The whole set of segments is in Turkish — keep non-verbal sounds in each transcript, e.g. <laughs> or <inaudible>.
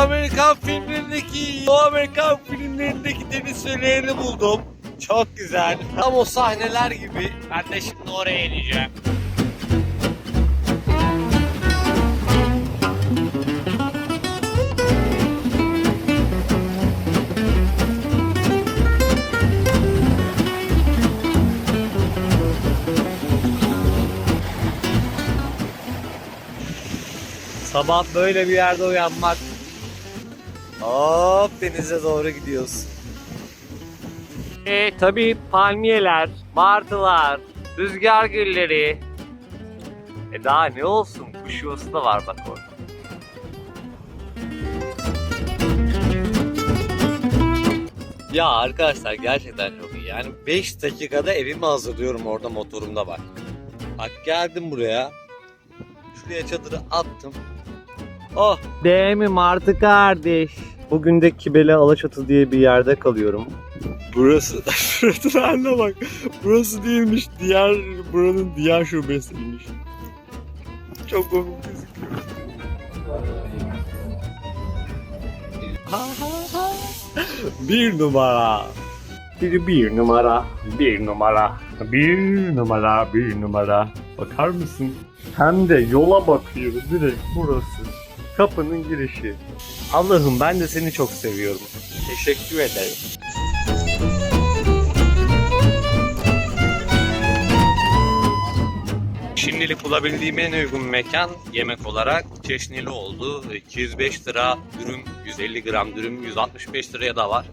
Amerikan filmlerindeki o Amerikan filmlerindeki deniz feneri buldum. Çok güzel. Tam o sahneler gibi. Ben de şimdi oraya ineceğim. Sabah böyle bir yerde uyanmak. Hop denize doğru gidiyoruz. E tabi palmiyeler, martılar, rüzgar gülleri. E daha ne olsun kuş yuvası da var bak orada. Ya arkadaşlar gerçekten çok iyi. Yani 5 dakikada evimi hazırlıyorum orada motorumda bak. Bak geldim buraya. Şuraya çadırı attım. Oh. Değil mi Martı kardeş? Bugün de Kibele Alaçatı diye bir yerde kalıyorum. Burası, <laughs> şuranın haline bak. Burası değilmiş, diğer, buranın diğer şubesiymiş. Çok komik gözüküyor. bir numara. Bir, bir numara, bir numara, bir numara, bir numara. Bakar mısın? Hem de yola bakıyor direkt burası. Kapının girişi. Allah'ım ben de seni çok seviyorum. Teşekkür ederim. Şimdilik bulabildiğim en uygun mekan yemek olarak Çeşnili oldu. 205 lira dürüm, 150 gram dürüm, 165 liraya da var.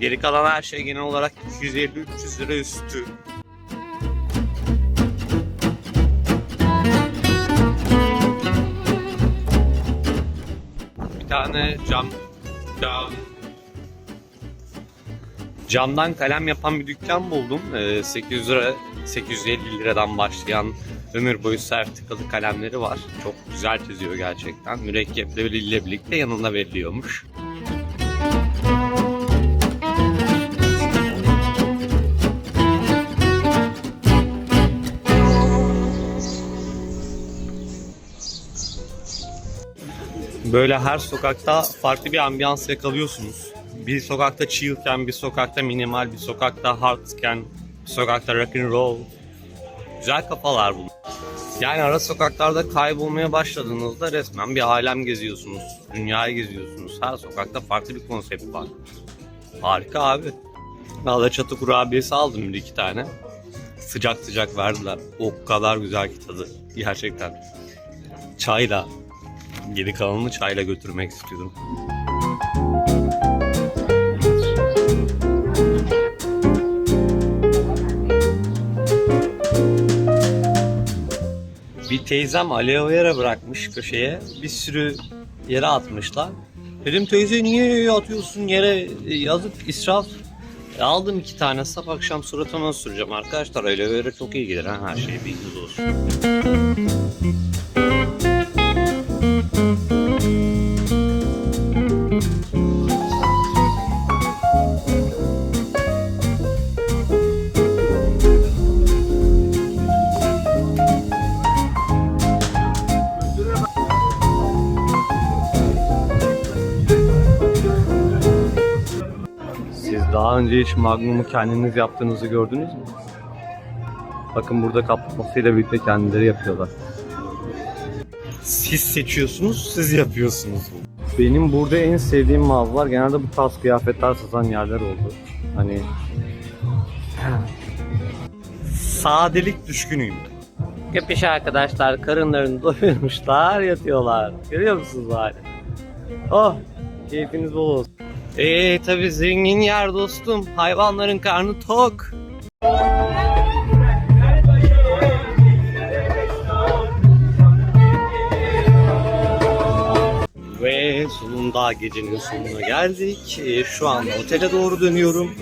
Geri kalan her şey genel olarak 250-300 lira üstü. Tane cam cam camdan kalem yapan bir dükkan buldum. Ee, 800 lira 850 liradan başlayan ömür boyu sertifikalı kalemleri var. Çok güzel çiziyor gerçekten. Mürekkepleriyle birlikte yanında veriliyormuş. Böyle her sokakta farklı bir ambiyans yakalıyorsunuz. Bir sokakta chillken, bir sokakta minimal, bir sokakta hardken, bir sokakta rock and roll. Güzel kafalar bunlar. Yani ara sokaklarda kaybolmaya başladığınızda resmen bir alem geziyorsunuz. Dünyayı geziyorsunuz. Her sokakta farklı bir konsept var. Harika abi. Alaçatı kurabiyesi aldım bir iki tane. Sıcak sıcak verdiler. O kadar güzel ki tadı. Gerçekten. Çayla. <laughs> Geri kalanını çayla götürmek istiyorum. Bir teyzem aloe vera bırakmış köşeye. Bir sürü yere atmışlar. Dedim teyze niye atıyorsun yere yazık israf. E, aldım iki tane sap akşam suratıma süreceğim arkadaşlar. Aloe vera çok iyi gelir ha her şey bilginiz olsun. Önce hiç Magnum'u kendiniz yaptığınızı gördünüz mü? Bakın burada kaplamasıyla birlikte kendileri yapıyorlar. Siz seçiyorsunuz, siz yapıyorsunuz. Benim burada en sevdiğim mağazalar genelde bu tarz kıyafetler satan yerler oldu. Hani sadelik düşkünüyüm. Köpüş arkadaşlar karınlarını doyurmuşlar yatıyorlar. Görüyor musunuz hali? Oh keyfiniz bol olsun. Eee tabi zengin yer dostum. Hayvanların karnı tok. Ve sonunda gecenin sonuna geldik. Ee, şu anda otele doğru dönüyorum.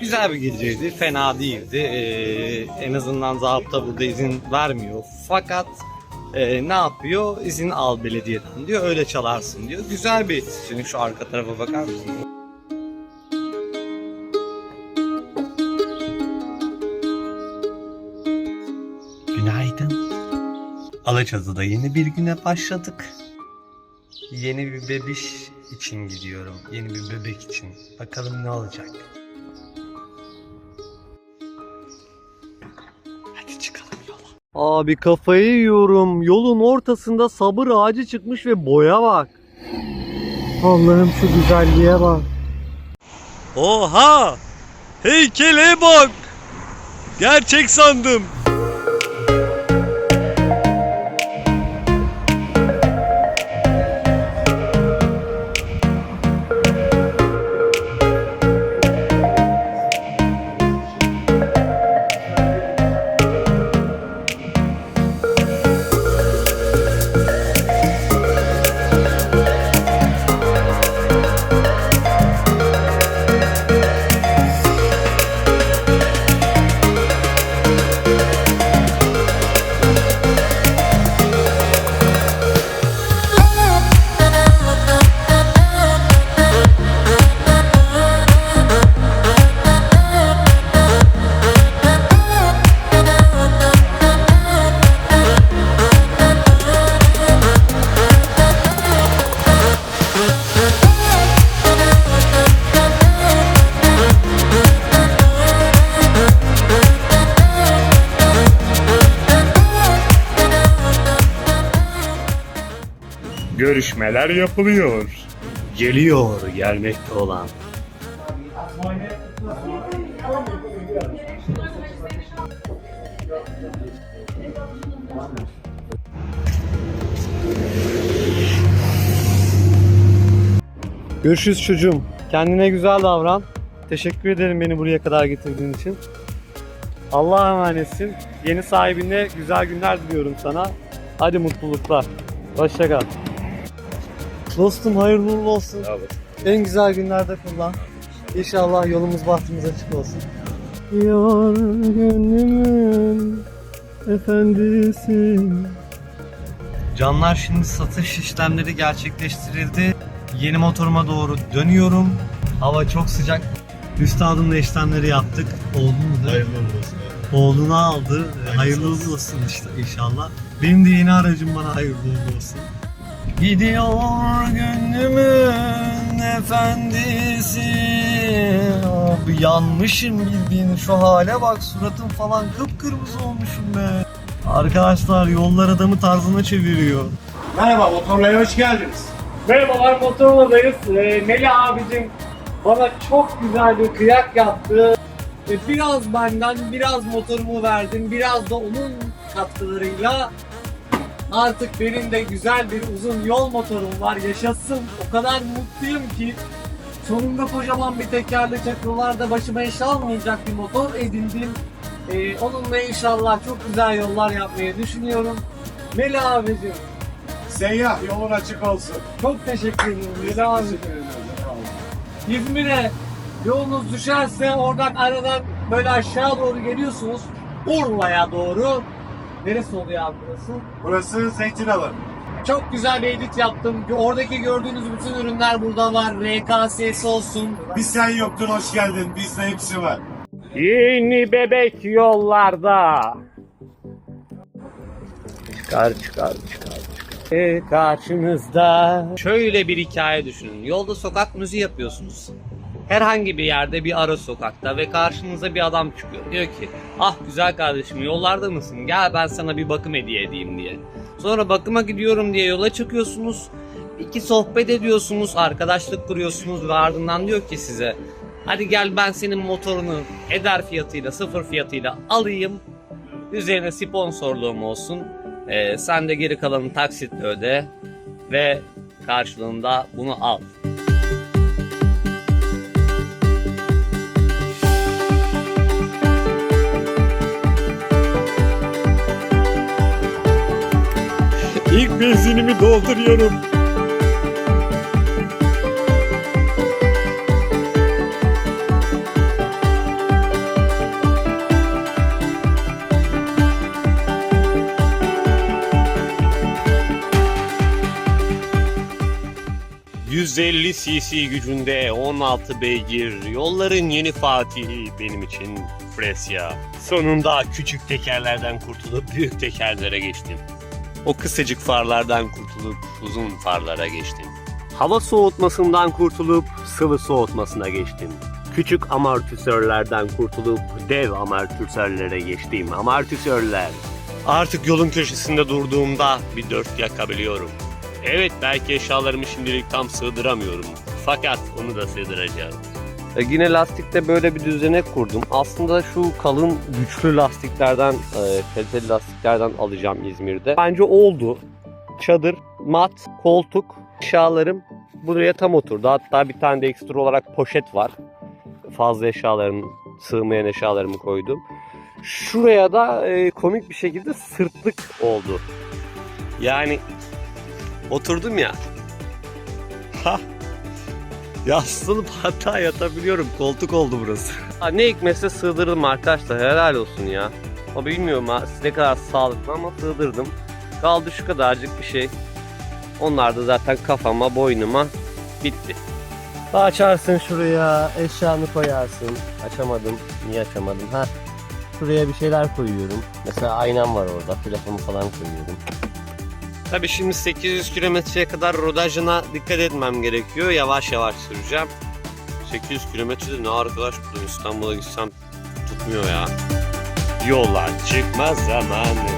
Güzel bir geceydi, fena değildi. Ee, en azından zabıta burada izin vermiyor. Fakat e, ne yapıyor? İzin al belediyeden diyor, öyle çalarsın diyor. Güzel bir senin şu arka tarafa bakar mısın? Alaçatı'da yeni bir güne başladık. Yeni bir bebiş için gidiyorum. Yeni bir bebek için. Bakalım ne olacak. Hadi çıkalım yola. Abi kafayı yiyorum. Yolun ortasında sabır ağacı çıkmış ve boya bak. Allah'ım şu güzelliğe bak. Oha! Heykele bak! Gerçek sandım. Görüşmeler yapılıyor. Geliyor gelmekte olan. Görüşürüz çocuğum. Kendine güzel davran. Teşekkür ederim beni buraya kadar getirdiğin için. Allah'a emanetsin. Yeni sahibinde güzel günler diliyorum sana. Hadi mutluluklar. Hoşça kal. Dostum hayırlı uğurlu olsun. En güzel günlerde kullan. İnşallah yolumuz bahtımız açık olsun. Yar gönlümün efendisi. Canlar şimdi satış işlemleri gerçekleştirildi. Yeni motoruma doğru dönüyorum. Hava çok sıcak. Üstadımla işlemleri yaptık. Oldu mu? Hayırlı olsun. Oğlunu aldı. Hayırlı uğurlu olsun işte inşallah. Benim de yeni aracım bana hayırlı uğurlu olsun. Gidiyor gönlümün efendisi Abi yanmışım bildiğin şu hale bak suratım falan kıpkırmızı olmuşum be Arkadaşlar yollar adamı tarzına çeviriyor Merhaba motorlara hoş geldiniz. Merhabalar motorladayız. Ee, Melih abicim bana çok güzel bir kıyak yaptı. Ee, biraz benden, biraz motorumu verdim. Biraz da onun katkılarıyla artık benim de güzel bir uzun yol motorum var. Yaşasın. O kadar mutluyum ki sonunda kocaman bir tekerle çakrolarda başıma iş almayacak bir motor edindim. Ee, onunla inşallah çok güzel yollar yapmayı düşünüyorum. Melih abicim Seyyah yolun açık olsun. çok teşekkür ederim Melih abicim. İzmir'e yolunuz düşerse oradan aradan böyle aşağı doğru geliyorsunuz. Urla'ya doğru. Neresi oluyor abi burası? Burası Zeytinalı. Çok güzel bir edit yaptım. Oradaki gördüğünüz bütün ürünler burada var. RKS'si olsun. Bir sen yoktun hoş geldin. Bizde hepsi var. Yeni bebek yollarda. Çıkar çıkar çıkar çıkar Karşınızda Şöyle bir hikaye düşünün Yolda sokak müziği yapıyorsunuz Herhangi bir yerde bir ara sokakta ve karşınıza bir adam çıkıyor. Diyor ki ah güzel kardeşim yollarda mısın gel ben sana bir bakım hediye edeyim diye. Sonra bakıma gidiyorum diye yola çıkıyorsunuz. İki sohbet ediyorsunuz, arkadaşlık kuruyorsunuz ve ardından diyor ki size hadi gel ben senin motorunu eder fiyatıyla, sıfır fiyatıyla alayım. Üzerine sponsorluğum olsun. Ee, sen de geri kalanı taksitle öde ve karşılığında bunu al. Benzinimi dolduruyorum. ...150 cc gücünde 16 beygir... ...yolların yeni fatihi benim için Fresya. Sonunda küçük tekerlerden kurtulup büyük tekerlere geçtim. O kısacık farlardan kurtulup uzun farlara geçtim. Hava soğutmasından kurtulup sıvı soğutmasına geçtim. Küçük amortisörlerden kurtulup dev amortisörlere geçtim. Amortisörler. Artık yolun köşesinde durduğumda bir dört yakabiliyorum. Evet belki eşyalarımı şimdilik tam sığdıramıyorum. Fakat onu da sığdıracağım. E, yine lastikte böyle bir düzenek kurdum. Aslında şu kalın güçlü lastiklerden, e, kaliteli lastiklerden alacağım İzmir'de. Bence oldu. Çadır, mat, koltuk, eşyalarım buraya tam oturdu. Hatta bir tane de ekstra olarak poşet var. Fazla eşyalarım, sığmayan eşyalarımı koydum. Şuraya da e, komik bir şekilde sırtlık oldu. Yani oturdum ya. Ha Yaslanıp hatta yatabiliyorum. Koltuk oldu burası. Ha, ne hikmetse sığdırdım arkadaşlar. Helal olsun ya. O bilmiyorum ha ne kadar sağlıklı ama sığdırdım. Kaldı şu kadarcık bir şey. Onlar da zaten kafama, boynuma bitti. Açarsın şuraya, eşyanı koyarsın. Açamadım. Niye açamadım? Ha. Şuraya bir şeyler koyuyorum. Mesela aynam var orada. Telefonu falan koyuyorum. Tabii şimdi 800 kilometreye kadar rodajına dikkat etmem gerekiyor. Yavaş yavaş süreceğim. 800 kilometrede ne arkadaş buradan İstanbul'a gitsem tutmuyor ya. Yola çıkma zamanı.